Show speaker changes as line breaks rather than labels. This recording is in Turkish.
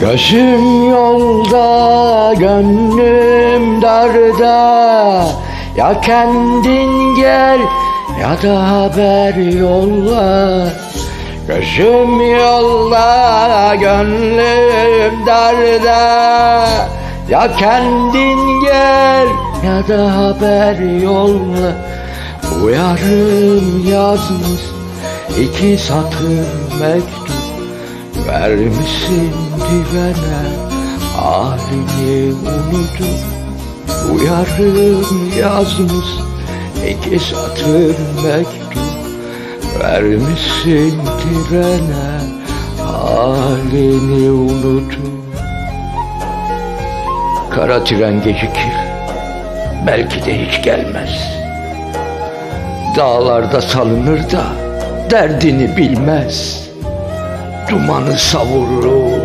Gözüm yolda, gönlüm darda. Ya kendin gel ya da haber yolla. Gözüm yolda, gönlüm darda. Ya kendin gel ya da haber yolla. Uyarım yazmış iki satır mektup Vermişsin divene halini unutup Uyarım yazmış iki satır mektup Vermişsin trene halini unutup Kara tren gecikir belki de hiç gelmez. Dağlarda salınır da derdini bilmez Dumanı savurur